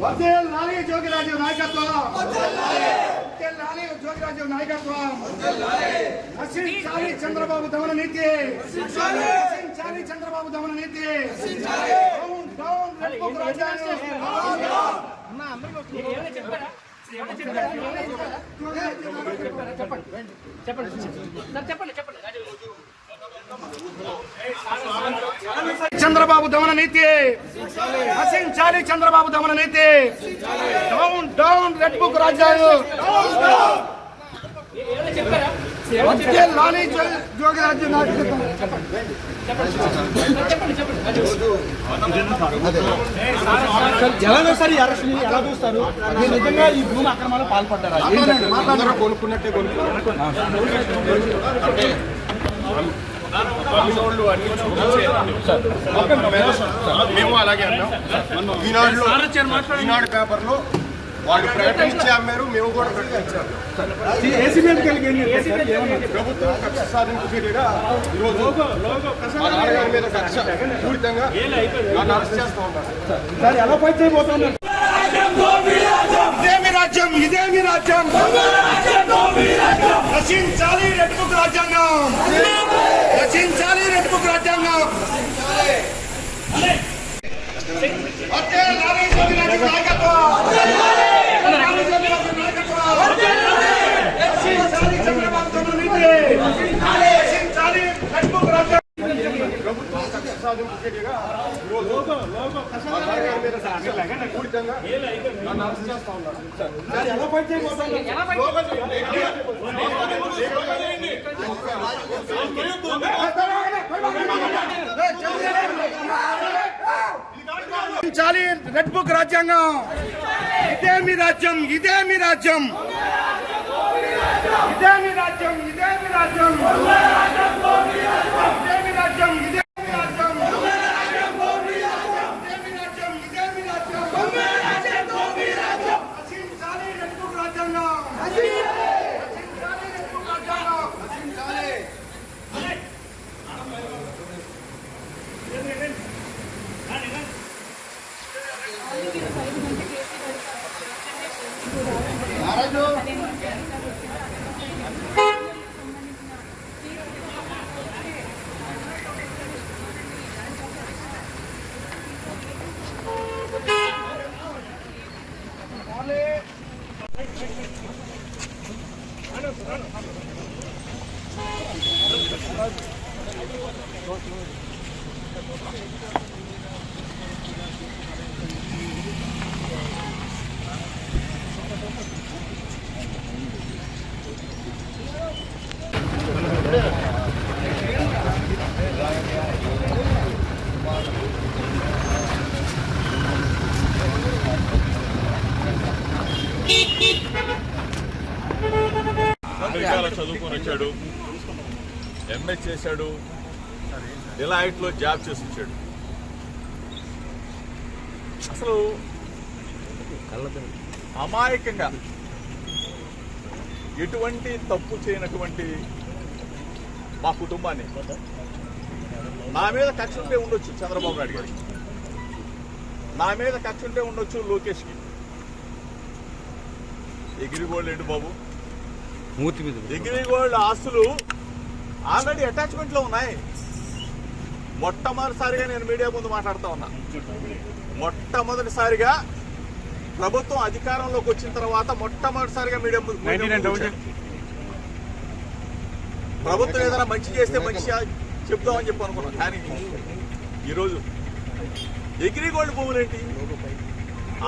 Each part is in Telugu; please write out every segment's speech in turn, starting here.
వర్దేల్ నాని జోగిరాజు నాయకత్వం జోగిరాజు నాయకత్వం చంద్రబాబు దమన నీతి చంద్రబాబు దమన నీతి డౌన్ చెప్పండి చెప్పండి చెప్పండి చెప్పండి చంద్రబాబు దమన నీతి. నశించాలి చంద్రబాబు దమన నీతి. డౌన్ డౌన్ రెడ్ బుక్ రాజ్యాంగం వదేల్ లాలి ఎలా చూస్తారు? మీరు నిజంగా ఈ భూమి అక్రమాలు పాల్పడ్డారా? అందరూ కొనుక్కున్నట్టే మేము అలాగే అన్నాం ఈనాడులో ఈనాడు పేపర్లో వాళ్ళు ప్రకటించి అమ్మారు మేము కూడా ప్రకటించాము ప్రభుత్వం కక్ష సాధింపు చర్యగా ఈరోజు మా నాన్నగారి మీద కక్ష పూరితంగా నన్ను అరెస్ట్ చేస్తూ ఎలా చేయబోతున్నారు ఇదేమి రాజ్యం? ఇదేమి రాజ్యం? రచించాలి రెడ్ బుక్ రచించాలి రెడ్ బుక్ రాజ్యాంగం. ప్రభుత్వం సాధింపు చర్యగా చాలి రెడ్ బుక్ రాజ్యాంగం ఇదే మీ రాజ్యం ఇదే మీ రాజ్యం ఇదే మీ రాజ్యం ఇదే మీ రాజ్యం అమెరికాలో చదువుకొని వచ్చాడు. ఎంఏ చేశాడు. డిలైట్లో జాబ్ చేసి వచ్చాడు. అసలు అమాయకంగా ఎటువంటి తప్పు చేయనటువంటి మా కుటుంబాన్ని నా మీద కక్ష ఉంటే ఉండొచ్చు చంద్రబాబు నాయుడు గారికి నా మీద కక్ష ఉంటే ఉండొచ్చు లోకేష్కి. ఎగిరిగోళ్ళు ఏంటి బాబు? ఎగిరిగోల్డ్ ఆస్తులు ఆల్రెడీ అటాచ్మెంట్లో ఉన్నాయి. మొట్టమొదటిసారిగా నేను మీడియా ముందు మాట్లాడుతా ఉన్నా. మొట్టమొదటిసారిగా ప్రభుత్వం అధికారంలోకి వచ్చిన తర్వాత మొట్టమొదటిసారిగా మీడియా ముందు ముందు. ప్రభుత్వం ఏదైనా మంచి చేస్తే మంచి చెప్దామని చెప్పి అనుకున్నాం. కానీ ఈరోజు ఎగిరిగోల్డ్ భూములు ఏంటి?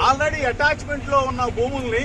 ఆల్రెడీ అటాచ్మెంట్లో ఉన్న భూముల్ని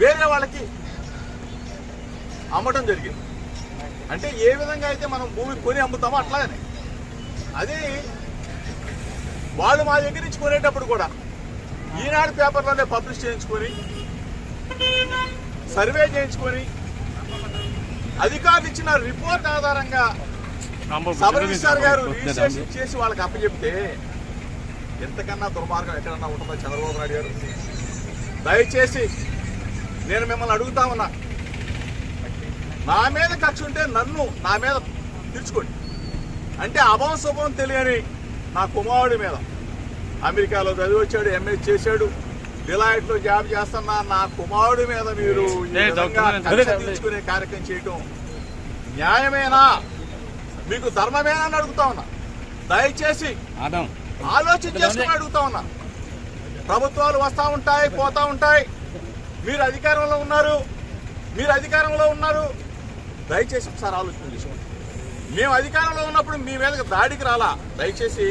వేరే వాళ్ళకి అమ్మటం జరిగింది. అంటే ఏ విధంగా అయితే మనం భూమి కొని అమ్ముతామో అట్లాగనే. అది వాళ్ళు మా దగ్గర నుంచి కొనేటప్పుడు కూడా ఈనాడు పేపర్లోనే పబ్లిష్ చేయించుకొని సర్వే చేయించుకొని అధికారులు ఇచ్చిన రిపోర్ట్ ఆధారంగా సబ్ రిజిస్టార్ గారు రిజిస్ట్రేషన్ చేసి వాళ్ళకి అప్పచెప్తే ఎంతకన్నా దుర్మార్గం ఎక్కడన్నా ఉంటుందో చంద్రబాబు నాయుడు గారు. దయచేసి నేను మిమ్మల్ని అడుగుతా ఉన్నా. నా మీద కక్ష ఉంటే నన్ను నా మీద తీర్చుకోండి. అంటే అభం శుభం తెలియని నా కుమారుడి మీద. అమెరికాలో చదివి వచ్చాడు ఎంఏ చేశాడు. డిలైట్లో జాబ్ చేస్తున్న నా కుమారుడి మీద మీరు తీర్చుకునే కార్యక్రమం చేయటం న్యాయమేనా? మీకు ధర్మమేనా అని అడుగుతా ఉన్నా. దయచేసి ఆలోచన చేసుకుని అడుగుతా ఉన్నా. ప్రభుత్వాలు వస్తా ఉంటాయి పోతా ఉంటాయి. మీరు అధికారంలో ఉన్నారు. మీరు అధికారంలో ఉన్నారు. దయచేసి ఒకసారి ఆలోచన చేసుకోండి. మేము అధికారంలో ఉన్నప్పుడు మీ మీద దాడికి రాలా? దయచేసి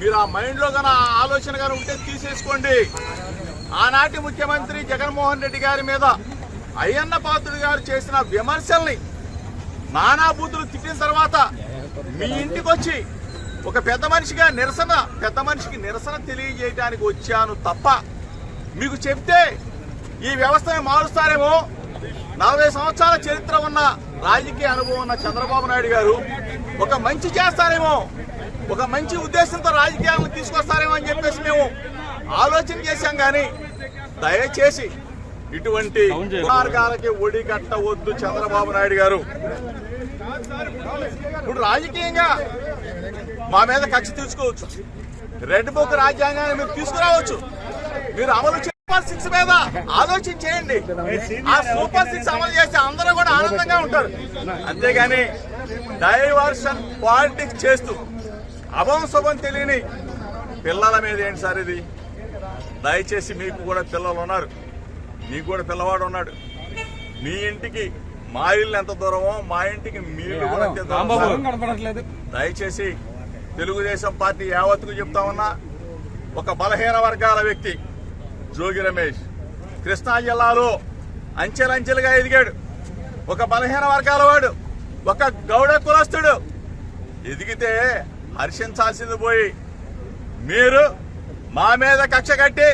మీరు ఆ మైండ్లో గన ఆలోచన గారు ఉంటే తీసేసుకోండి. ఆనాటి ముఖ్యమంత్రి జగన్మోహన్ రెడ్డి గారి మీద అయ్యన్న పాత్రుడు గారు చేసిన విమర్శల్ని నానాబూతులు తిట్టిన తర్వాత మీ ఇంటికి వచ్చి ఒక పెద్ద మనిషిగా నిరసన పెద్ద మనిషికి నిరసన తెలియజేయడానికి వచ్చాను తప్ప మీకు చెప్తే ఈ వ్యవస్థని మారుస్తారేమో. నలభై సంవత్సరాల చరిత్ర ఉన్న రాజకీయ అనుభవం ఉన్న చంద్రబాబు నాయుడు గారు ఒక మంచి చేస్తారేమో. ఒక మంచి ఉద్దేశంతో రాజకీయాలను తీసుకొస్తారేమో అని చెప్పేసి మేము ఆలోచన చేశాం కానీ దయచేసి ఇటువంటి మార్గాలకి ఒడి కట్టవద్దు చంద్రబాబు నాయుడు గారు. ఇప్పుడు రాజకీయంగా మా మీద కక్ష తీసుకోవచ్చు. రెడ్ బుక్ రాజ్యాంగాన్ని మీరు తీసుకురావచ్చు. మీరు అమలు చే- సూపర్ సిక్స్ మీద ఆలోచన చేయండి. ఆ సూపర్ సిక్స్ అమలు చేస్తే అందరూ కూడా ఆనందంగా ఉంటారు. అంతేగాని డైవర్షన్ పాలిటిక్స్ చేస్తూ అభం శుభం తెలియని పిల్లల మీద ఏంటి సార్ ఇది? దయచేసి మీకు కూడా పిల్లలు ఉన్నారు. మీకు కూడా పిల్లవాడు ఉన్నాడు. మీ ఇంటికి మా ఇల్లు ఎంత దూరమో మా ఇంటికి మీరు కూడా దయచేసి తెలుగుదేశం పార్టీ యావత్తుకు చెప్తా ఉన్నా ఒక బలహీన వర్గాల వ్యక్తి జోగి రమేష్. కృష్ణా జిల్లాలో అంచెలంచెలుగా ఎదిగాడు. ఒక బలహీన వర్గాల వాడు ఒక గౌడ కులస్తుడు. ఎదిగితే హర్షించాల్సింది పోయి మీరు మా మీద కక్ష కట్టి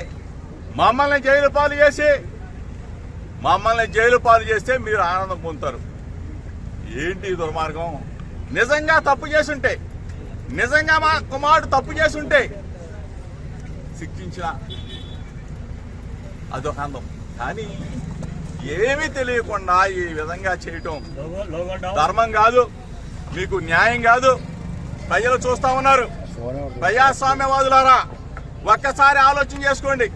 మమ్మల్ని జైలు పాలు చేసి మమ్మల్ని జైలు పాలు చేస్తే మీరు ఆనందం పొందుతారు. ఏంటి దుర్మార్గం? నిజంగా తప్పు చేసుంటే నిజంగా మా కుమారుడు తప్పు చేసుంటే శిక్షించిన అదొక అందం కానీ ఏమీ తెలియకుండా ఈ విధంగా చేయటం ధర్మం కాదు మీకు న్యాయం కాదు. ప్రజలు చూస్తా ఉన్నారు. ప్రజాస్వామ్యవాదులారా ఒక్కసారి ఆలోచన చేసుకోండి.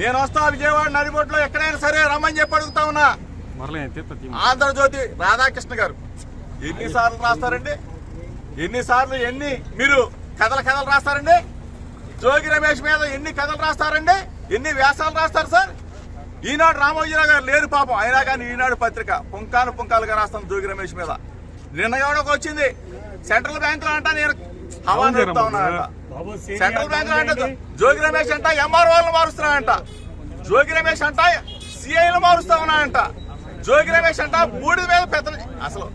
నేను వస్తా విజయవాడ నడిబొట్లో ఎక్కడైనా సరే రమ్మని చెప్పి అడుగుతా ఉన్నా. ఆంధ్రజ్యోతి రాధాకృష్ణ గారు ఎన్నిసార్లు రాస్తారండి? ఎన్నిసార్లు ఎన్ని మీరు కథల కథలు రాస్తారండి? జోగి రమేష్ మీద ఎన్ని కథలు రాస్తారండి? ఎన్ని వ్యాసాలు రాస్తారు సార్? ఈనాడు రామోజీరావు గారు లేరు పాపం. అయినా కానీ ఈనాడు పత్రిక పుంకాను పుంకాలుగా రాస్తాను జోగి రమేష్ మీద. నిన్న ఎవడొక వచ్చింది. సెంట్రల్ బ్యాంక్లో అంట నేను హవా నడుపుతా ఉన్నానంట. సెంట్రల్ బ్యాంక్లో అంట జోగి రమేష్ అంట ఎంఆర్ఓలను మారుస్తున్నానంట జోగి రమేష్ అంట సిఐలు మారుస్తా ఉన్నానంట జోగి రమేష్ అంట బూడిద మీద పెద్ద అసలు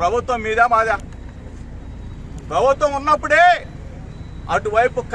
ప్రభుత్వం మీదా మాదా? ప్రభుత్వం ఉన్నప్పుడే అటువైపు